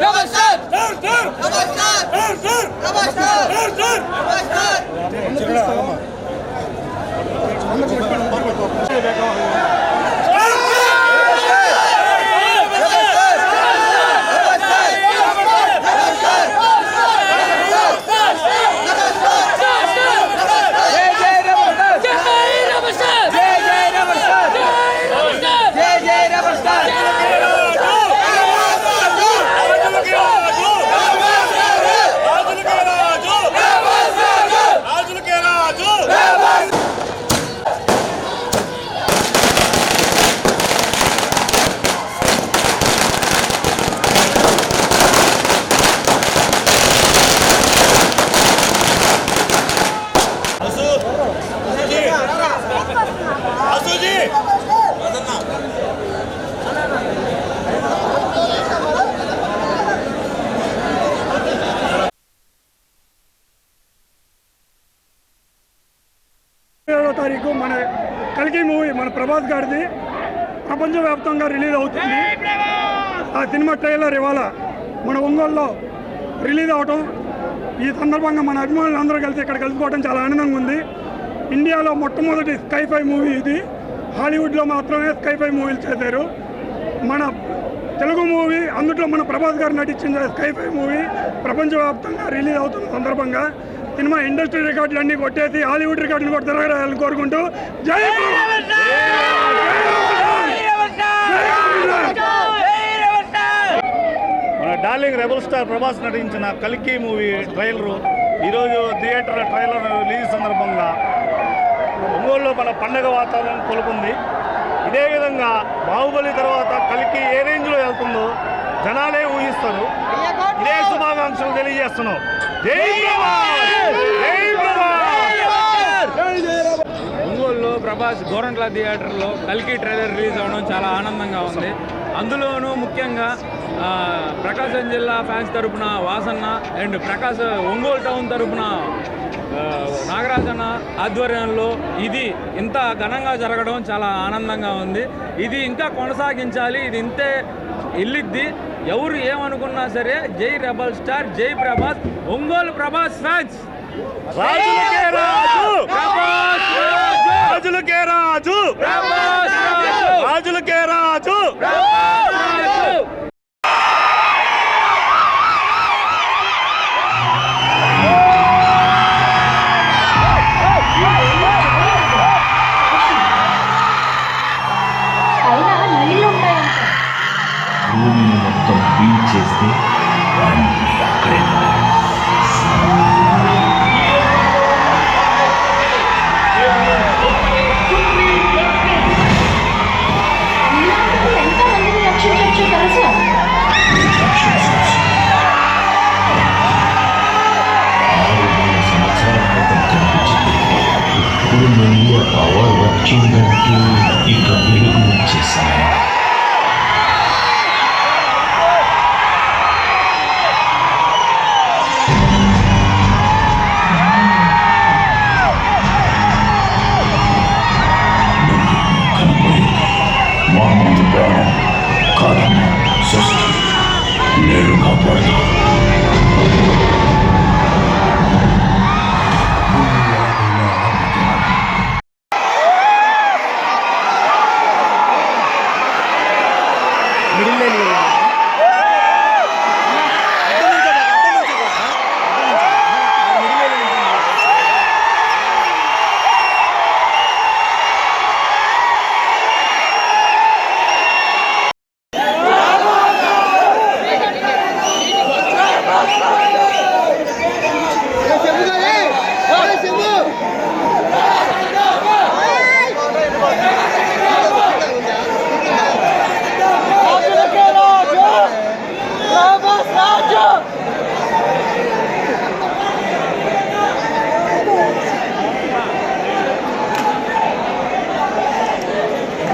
Yavaşlar! Never తారీఖు మన కలికి మూవీ మన ప్రభాస్ గారిది ప్రపంచవ్యాప్తంగా రిలీజ్ అవుతుంది. ఆ సినిమా ట్రైలర్ ఇవాళ మన ఒంగోలులో రిలీజ్ అవటం ఈ సందర్భంగా మన అభిమానులు అందరూ కలిసి ఇక్కడ కలుసుకోవడం చాలా ఆనందంగా ఉంది. ఇండియాలో మొట్టమొదటి స్కైఫై మూవీ ఇది. హాలీవుడ్లో మాత్రమే స్కైఫై మూవీలు చేశారు. మన తెలుగు మూవీ అందులో మన ప్రభాస్ గారు నటించిన స్కైఫై మూవీ ప్రపంచవ్యాప్తంగా రిలీజ్ అవుతున్న సందర్భంగా సినిమా ఇండస్ట్రీ రికార్డులు అన్ని కొట్టేసి హాలీవుడ్ రికార్డులు కూడా తిరగరాలని కోరుకుంటూ జై! మన డార్లింగ్ రెబల్ స్టార్ ప్రభాస్ నటించిన కల్కి మూవీ ట్రైలరు ఈరోజు థియేటర్ ట్రైలర్ రిలీజ్ సందర్భంగా ఒంగోలులో మన పండగ వాతావరణం కొలుపుంది ఇదే విధంగా బాహుబలి తర్వాత కలికి ఏ రేంజ్లో వెళ్తుందో జనాలే ఊహిస్తారు ఇదే శుభాకాంక్షలు తెలియజేస్తున్నాం ఒంగోలులో ప్రభాస్ గోరంట్ల థియేటర్లో కల్కి ట్రైలర్ రిలీజ్ అవ్వడం చాలా ఆనందంగా ఉంది. అందులోనూ ముఖ్యంగా ప్రకాశం జిల్లా ఫ్యాన్స్ తరపున వాసన్న అండ్ ప్రకాశ ఒంగోలు టౌన్ తరపున నాగరాజన్న ఆధ్వర్యంలో ఇది ఇంత ఘనంగా జరగడం చాలా ఆనందంగా ఉంది. ఇది ఇంకా కొనసాగించాలి. ఇది ఇంతే వెళ్ళిద్ది ఎవరు ఏమనుకున్నా సరే జై రెబల్ స్టార్ జై Prabhas Ongole Prabhas fans. King lên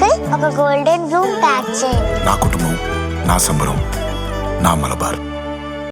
circle ఒక గోల్డెన్ బ్లూమ్ ప్యాక్ చేయండి నా కుటుంబం నా సంబరం నా మలబార్.